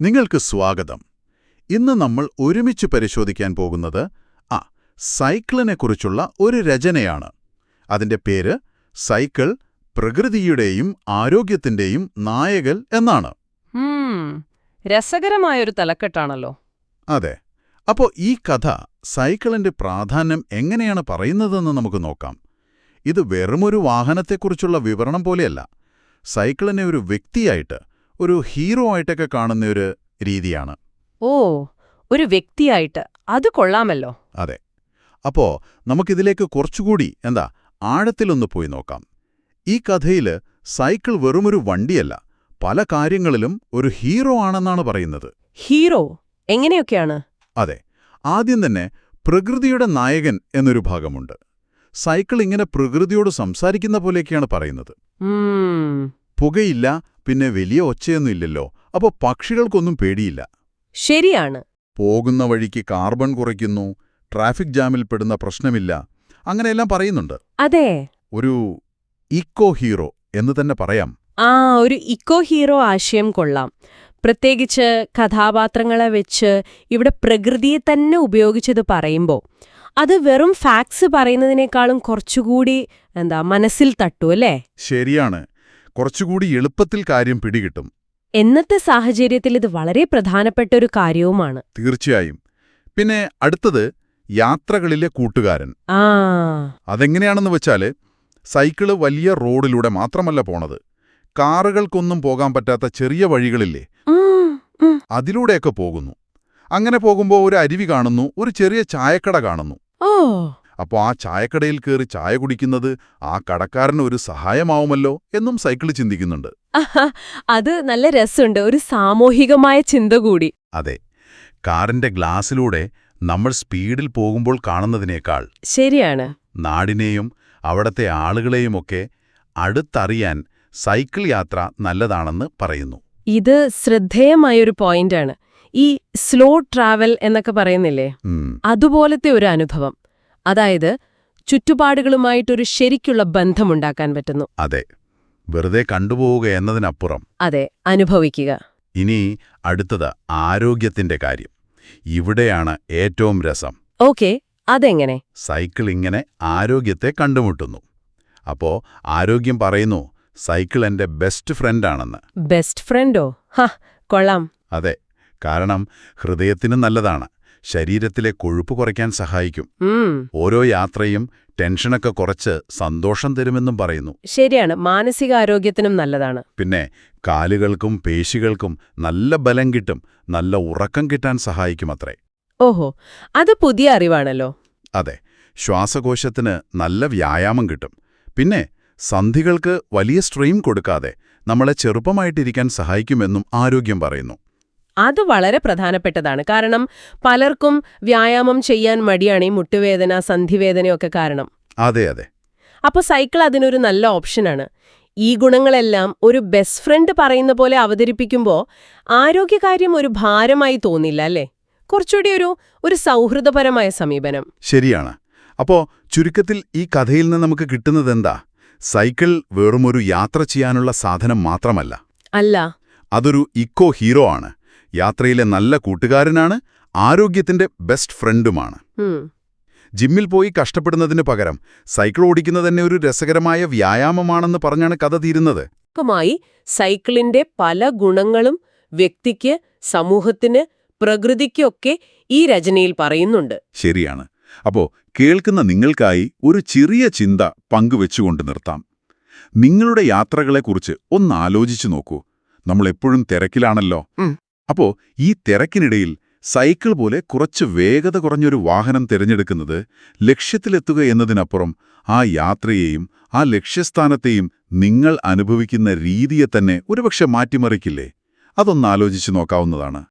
നിങ്ങൾക്ക് സ്വാഗതം. ഇന്ന് നമ്മൾ ഒരുമിച്ച് പരിശോധിക്കാൻ പോകുന്നത് ആ സൈക്കിളിനെക്കുറിച്ചുള്ള ഒരു രചനയാണ്. അതിന്റെ പേര് സൈക്കിൾ പ്രകൃതിയുടെയും ആരോഗ്യത്തിന്റെയും നായകൽ എന്നാണ്. രസകരമായൊരു തലക്കെട്ടാണല്ലോ. അതെ. അപ്പോ ഈ കഥ സൈക്കിളിന്റെ പ്രാധാന്യം എങ്ങനെയാണ് പറയുന്നതെന്ന് നമുക്ക് നോക്കാം. ഇത് വെറുമൊരു വാഹനത്തെക്കുറിച്ചുള്ള വിവരണം പോലെയല്ല. സൈക്കിളിനെ ഒരു വ്യക്തിയായിട്ട് ഒരു ഹീറോ ആയിട്ടൊക്കെ കാണുന്ന ഒരു രീതിയാണ്. ഓ ഒരു വ്യക്തിയായിട്ട്. അത് കൊള്ളാമല്ലോ. അതെ. അപ്പോ നമുക്കിതിലേക്ക് കുറച്ചുകൂടി എന്താ ആഴത്തിലൊന്ന് പോയി നോക്കാം. ഈ കഥയിൽ സൈക്കിൾ വെറുമൊരു വണ്ടിയല്ല പല കാര്യങ്ങളിലും ഒരു ഹീറോ ആണെന്നാണ് പറയുന്നത്. ഹീറോ എങ്ങനെയൊക്കെയാണ്? അതെ. ആദ്യം തന്നെ പ്രകൃതിയുടെ നായകൻ എന്നൊരു ഭാഗമുണ്ട്. സൈക്കിൾ ഇങ്ങനെ പ്രകൃതിയോട് സംസാരിക്കുന്ന പോലെയൊക്കെയാണ് പറയുന്നത്. പുകയില്ല പിന്നെ വലിയ ഒച്ചയൊന്നും ഇല്ലല്ലോ. അപ്പോൾ പക്ഷികൾക്കൊന്നും പേടിയില്ല. ശരിയാണ്. പോകുന്ന വഴിക്ക് കാർബൺ കുറയ്ക്കുന്നു ട്രാഫിക് ജാമിൽ പെടുന്ന പ്രശ്നമില്ല അങ്ങനെയെല്ലാം പറയുന്നുണ്ട്. അതെ. ഒരു ഇക്കോ ഹീറോ എന്ന് തന്നെ പറയാം. ആ ഒരു ഇക്കോ ഹീറോ ആശയം കൊള്ളാം. പ്രത്യേകിച്ച് കഥാപാത്രങ്ങളെ വെച്ച് ഇവിടെ പ്രകൃതിയെ തന്നെ ഉപയോഗിച്ചത് പറയുമ്പോൾ അത് വെറും ഫാക്സ് പറയുന്നതിനേക്കാളും കുറച്ചുകൂടി എന്താ മനസ്സിൽ തട്ടു അല്ലേ? ശരിയാണ്. കുറച്ചുകൂടി എളുപ്പത്തിൽ കാര്യം പിടികിട്ടും. എന്നത്തെ സാഹചര്യത്തിൽ ഇത് വളരെ പ്രധാനപ്പെട്ട ഒരു കാര്യവുമാണ്. തീർച്ചയായും. പിന്നെ അടുത്തത് യാത്രകളിലെ കൂട്ടുകാരൻ. ആ. അതെങ്ങനെയാണെന്ന് വെച്ചാൽ സൈക്കിൾ വലിയ റോഡിലൂടെ മാത്രമല്ല പോണത്. കാറുകൾക്കൊന്നും പോകാൻ പറ്റാത്ത ചെറിയ വഴികളില്ലേ. അതിലൂടെയൊക്കെ പോകുന്നു. അങ്ങനെ പോകുമ്പോൾ ഒരു അരുവി കാണുന്നു ഒരു ചെറിയ ചായക്കട കാണുന്നു. ഓ. അപ്പോൾ ആ ചായക്കടയിൽ കയറി ചായ കുടിക്കുന്നത് ആ കടക്കാരന് ഒരു സഹായമാവുമല്ലോ എന്നും സൈക്കിൾ ചിന്തിക്കുന്നുണ്ട്. അത് നല്ല രസമുണ്ട്. ഒരു സാമൂഹികമായ ചിന്ത കൂടി. അതെ. കാറിന്റെ ഗ്ലാസ്സിലൂടെ നമ്മൾ സ്പീഡിൽ പോകുമ്പോൾ കാണുന്നതിനേക്കാൾ ശരിയാണ്. നാടിനെയും അവിടത്തെ ആളുകളെയുമൊക്കെ അടുത്തറിയാൻ സൈക്കിൾ യാത്ര നല്ലതാണെന്ന് പറയുന്നു. ഇത് ശ്രദ്ധേയമായൊരു പോയിന്റാണ്. ഈ സ്ലോ ട്രാവൽ എന്നൊക്കെ പറയുന്നില്ലേ? അതുപോലത്തെ ഒരു അനുഭവം. അതായത് ചുറ്റുപാടുകളുമായിട്ടൊരു ശരിക്കുള്ള ബന്ധമുണ്ടാക്കാൻ പറ്റുന്നു. അതെ. വെറുതെ കണ്ടുപോവുക എന്നതിനപ്പുറം. അതെ അനുഭവിക്കുക. ഇനി അടുത്തത് ആരോഗ്യത്തിന്റെ കാര്യം. ഇവിടെയാണ് ഏറ്റവും രസം. ഓക്കെ അതെങ്ങനെ? സൈക്കിൾ ഇങ്ങനെ ആരോഗ്യത്തെ കണ്ടുമുട്ടുന്നു. അപ്പോ ആരോഗ്യം പറയുന്നു സൈക്കിൾ എന്റെ ബെസ്റ്റ് ഫ്രണ്ടാണെന്ന് ബെസ്റ്റ് ഫ്രണ്ടോ? ഹ കൊള്ളാം. അതെ കാരണം ഹൃദയത്തിന് നല്ലതാണ്. ശരീരത്തിലെ കൊഴുപ്പ് കുറയ്ക്കാൻ സഹായിക്കും. ഓരോ യാത്രയും ടെൻഷനൊക്കെ കുറച്ച് സന്തോഷം തരുമെന്നും പറയുന്നു. ശരിയാണ് മാനസികാരോഗ്യത്തിനും നല്ലതാണ്. പിന്നെ കാലുകൾക്കും പേശികൾക്കും നല്ല ബലം കിട്ടും നല്ല ഉറക്കം കിട്ടാൻ സഹായിക്കും അത്രേ. ഓഹോ അത് പുതിയ അറിവാണല്ലോ. അതെ ശ്വാസകോശത്തിന് നല്ല വ്യായാമം കിട്ടും. പിന്നെ സന്ധികൾക്ക് വലിയ സ്ട്രെയിം കൊടുക്കാതെ നമ്മളെ ചെറുപ്പമായിട്ടിരിക്കാൻ സഹായിക്കുമെന്നും ആരോഗ്യം പറയുന്നു. അത് വളരെ പ്രധാനപ്പെട്ടതാണ്. കാരണം പലർക്കും വ്യായാമം ചെയ്യാൻ മടിയാണ് ഈ മുട്ടുവേദന സന്ധിവേദനയൊക്കെ കാരണം. അതെ അതെ. അപ്പോൾ സൈക്കിൾ അതിനൊരു നല്ല ഓപ്ഷനാണ്. ഈ ഗുണങ്ങളെല്ലാം ഒരു ബെസ്റ്റ് ഫ്രണ്ട് പറയുന്ന പോലെ അവതരിപ്പിക്കുമ്പോൾ ആരോഗ്യകാര്യം ഒരു ഭാരമായി തോന്നില്ല അല്ലേ? കുറച്ചുകൂടി ഒരു ഒരു സൗഹൃദപരമായ സമീപനം. ശരിയാണ്. അപ്പോ ചുരുക്കത്തിൽ ഈ കഥയിൽ നിന്ന് നമുക്ക് കിട്ടുന്നത് എന്താ? സൈക്കിൾ വെറുമൊരു യാത്ര ചെയ്യാനുള്ള സാധനം മാത്രമല്ല. അല്ല. അതൊരു ഇക്കോ ഹീറോ ആണ്. യാത്രയിലെ നല്ല കൂട്ടുകാരനാണ് ആരോഗ്യത്തിന്റെ ബെസ്റ്റ് ഫ്രണ്ടുമാണ്. ജിമ്മിൽ പോയി കഷ്ടപ്പെടുന്നതിന് പകരം സൈക്കിൾ ഓടിക്കുന്നത് തന്നെ ഒരു രസകരമായ വ്യായാമമാണെന്ന് പറഞ്ഞാണ് കഥ തീരുന്നത്. മായി സൈക്കിളിന്റെ പല ഗുണങ്ങളും വ്യക്തിക്ക് സമൂഹത്തിന് പ്രകൃതിക്കൊക്കെ ഈ രചനയിൽ പറയുന്നുണ്ട്. ശരിയാണ്. അപ്പോ കേൾക്കുന്ന നിങ്ങൾക്കായി ഒരു ചെറിയ ചിന്ത പങ്കുവെച്ചുകൊണ്ട് നിർത്താം. നിങ്ങളുടെ യാത്രകളെക്കുറിച്ച് ഒന്ന് ആലോചിച്ചു നോക്കൂ. നമ്മൾ എപ്പോഴും തിരക്കിലാണല്ലോ ഉം. അപ്പോ ഈ തിരക്കിനിടയിൽ സൈക്കിൾ പോലെ കുറച്ച് വേഗത കുറഞ്ഞൊരു വാഹനം തിരഞ്ഞെടുക്കുന്നത് ലക്ഷ്യത്തിലെത്തുക എന്നതിനപ്പുറം ആ യാത്രയെയും ആ ലക്ഷ്യസ്ഥാനത്തെയും നിങ്ങൾ അനുഭവിക്കുന്ന രീതിയെ തന്നെ ഒരുപക്ഷെ മാറ്റിമറിക്കില്ലേ അതൊന്ന് ആലോചിച്ചു നോക്കാവുന്നതാണ്